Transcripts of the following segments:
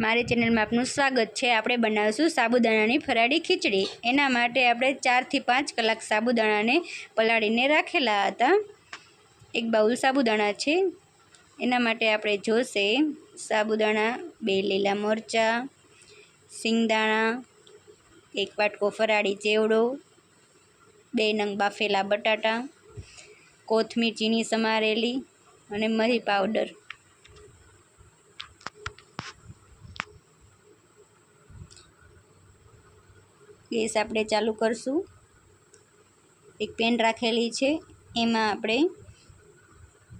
મારી ચેનલમાં આપનું સ્વાગત છે. આપણે બનાવીશું સાબુદાણાની ફરાળી ખીચડી. એના માટે આપણે ચારથી પાંચ કલાક સાબુદાણાને પલાળીને રાખેલા હતા. એક બાઉલ સાબુદાણા છે. એના માટે આપણે જોશે સાબુદાણા, બે લીલા મરચાં, સિંગદાણા, એક વાટકો ફરાળી ચેવડો, બે નંગ બાફેલા બટાટા, કોથમીર, ચીની સમારેલી અને મરી પાવડર. ગેસ આપણે ચાલુ કરશું. એક પેન રાખેલી છે. એમાં આપણે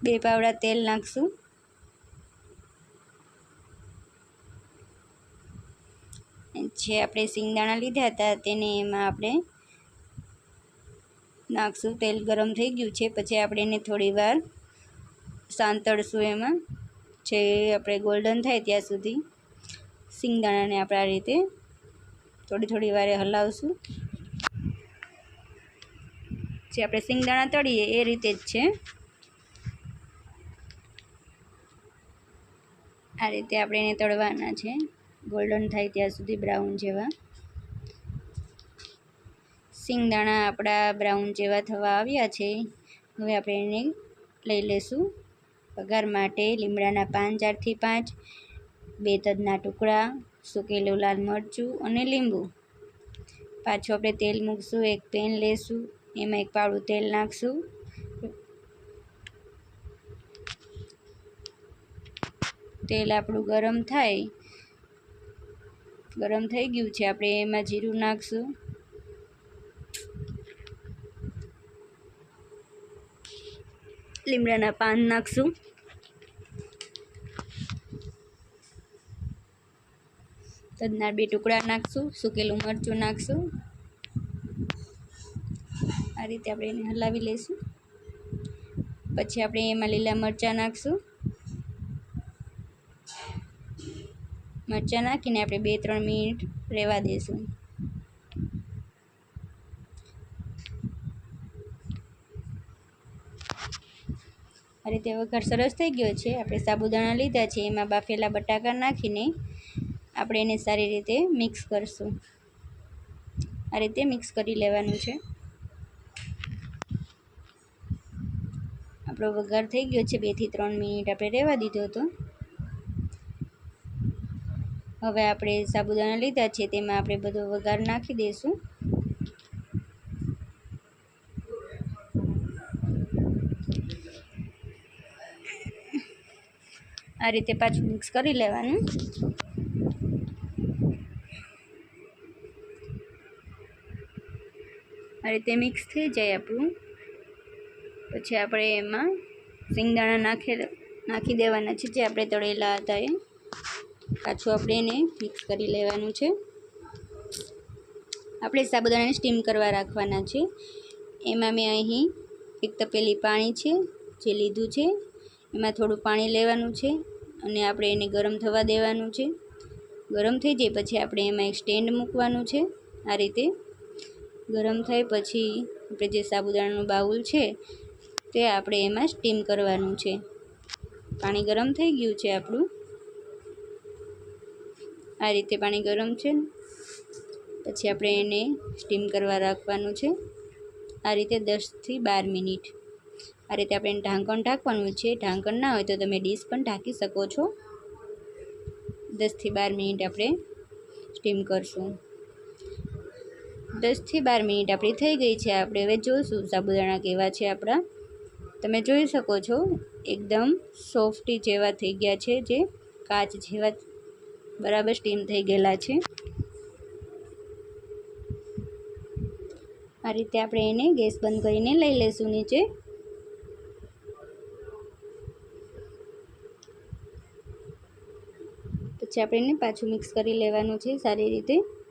બે પાવડા તેલ નાખશું. જે આપણે સિંગદાણા લીધા હતા તેને એમાં આપણે નાખશું. તેલ ગરમ થઈ ગયું છે. પછી આપણે એને થોડી વાર સાંતળશું એમાં. જે આપણે ગોલ્ડન થાય ત્યાં સુધી સિંગદાણાને આપણે આ રીતે થોડી થોડી વારે હલાવશું. જે આપણે સિંગદાણા તળીએ, એ રીતે જ છે. આ રીતે આપણે એને તળવાના છે. ગોલ્ડન થાય ત્યાં સુધી બ્રાઉન જેવા. સિંગદાણા આપણા બ્રાઉન જેવા થવા આવ્યા છે. હવે આપણે એને લઈ લેશું. વઘાર માટે લીમડાના પાન ચારથી પાંચ, બે તજના ટુકડા સૂકેલું લાલ મરચું અને લીંબુ. પાછું આપણે તેલ મૂકશું, એક પેન લેશું, એમાં એક પાવડું તેલ નાખશું. તેલ આપણું ગરમ થાય. ગરમ થઈ ગયું છે, આપણે એમાં જીરું નાખશું. લીમડાના પાન નાખશું. તજના બે ટુકડા નાખશું, સૂકેલું મરચું નાખશું. આ રીતે આપણે એને હલાવી લઈશું. પછી આપણે એમાં લીલા મરચાં નાખશું. મરચાં નાખીને આપણે બે ત્રણ મિનિટ રહેવા દઈશું આ રીતે વઘાર સરસ થઈ ગયો છે. આપણે સાબુદાણા લીધા છે, એમાં બાફેલા બટાકા નાખીને આપણે એને સારી રીતે મિક્સ કરશું. આ રીતે મિક્સ કરી લેવાનું છે. આપણો વઘાર થઈ ગયો છે. બેથી ત્રણ મિનિટ આપણે રહેવા દીધો હતો. હવે આપણે સાબુદાણા લીધા છે. તેમાં આપણે બધો વઘાર નાખી દઈશું. આ રીતે પાછું મિક્સ કરી લેવાનું. આ રીતે મિક્સ થઈ જાય આપણું. પછી આપણે એમાં સિંગદાણા નાખે નાખી દેવાના છે જે આપણે તળેલા હતા એ. પાછું આપણે એને મિક્સ કરી લેવાનું છે. આપણે સાબુદાણાને સ્ટીમ કરવા રાખવાના છે. એમાં મેં અહીં એક તપેલી પાણી છે, જે લીધું છે. એમાં થોડું પાણી લેવાનું છે અને આપણે એને ગરમ થવા દેવાનું છે. ગરમ થઈ જાય પછી આપણે એમાં એક સ્ટેન્ડ મૂકવાનું છે આ રીતે. ગરમ થાય પછી આપણે જે સાબુદાણાનું બાઉલ છે તે આપણે એમાં સ્ટીમ કરવાનું છે. પાણી ગરમ થઈ ગયું છે આપણું. આ રીતે પાણી ગરમ છે. પછી આપણે એને સ્ટીમ કરવા રાખવાનું છે. આ રીતે દસથી બાર મિનિટ. આ રીતે આપણે ઢાંકણ ઢાંકવાનું છે. ઢાંકણ ના હોય તો તમે ડીશ પણ ઢાંકી શકો છો. દસથી બાર મિનિટ આપણે સ્ટીમ કરશું. દસથી બાર મિનિટ આપણી થઈ ગઈ છે. આપણે હવે જોઈશું સાબુદાણા કેવા છે આપણા. તમે જોઈ શકો છો, એકદમ સોફ્ટી જેવા થઈ ગયા છે, જે કાચ જેવા બરાબર સ્ટીમ થઈ ગયેલા છે. આ રીતે આપણે એને ગેસ બંધ કરીને લઈ લઈશું નીચે. પછી આપણે એને પાછું મિક્સ કરી લેવાનું છે સારી રીતે.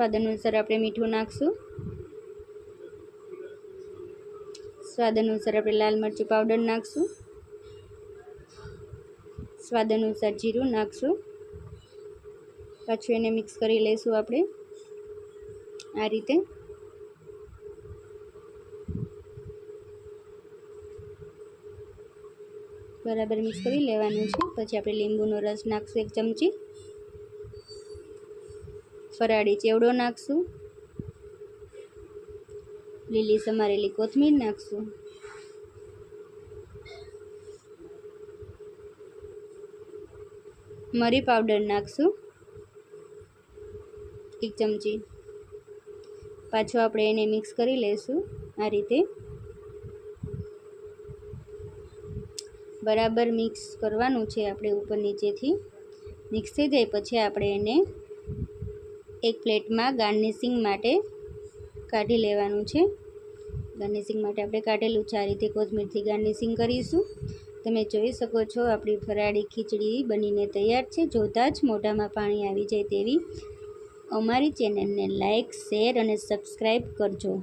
સ્વાદ અનુસાર આપણે મીઠું નાખશું. સ્વાદ અનુસાર આપણે લાલ મરચું પાવડર નાખશું. સ્વાદ અનુસાર જીરું નાખશું. પાછું એને મિક્સ કરી લઈશું આપણે. આ રીતે. બરાબર મિક્સ કરી લેવાનું છે. પછી આપણે લીંબુનો રસ નાખશું એક ચમચી. ફરાળી ચેવડો નાખશું. લીલી સમારેલી કોથમીર નાખશું. મરી પાવડર નાખશું. એક ચમચી. પાછું આપણે એને મિક્સ કરી લઈશું આ રીતે. બરાબર મિક્સ કરવાનું છે આપણે ઉપર નીચેથી. મિક્સ થઈ જાય પછી આપણે એને એક પ્લેટમાં ગાર્નિશિંગ માટે કાઢી લેવાનું છે. ગાર્નિશિંગ માટે આપણે કાઢેલું છે. આ રીતે કોથમીરથી ગાર્નિશિંગ કરીશું. તમે જોઈ શકો છો આપણી ફરાળી ખીચડી બનીને તૈયાર છે. જોતાં જ મોઢામાં પાણી આવી જાય તેવી અમારી ચેનલને લાઇક શેર અને સબસ્ક્રાઈબ કરજો.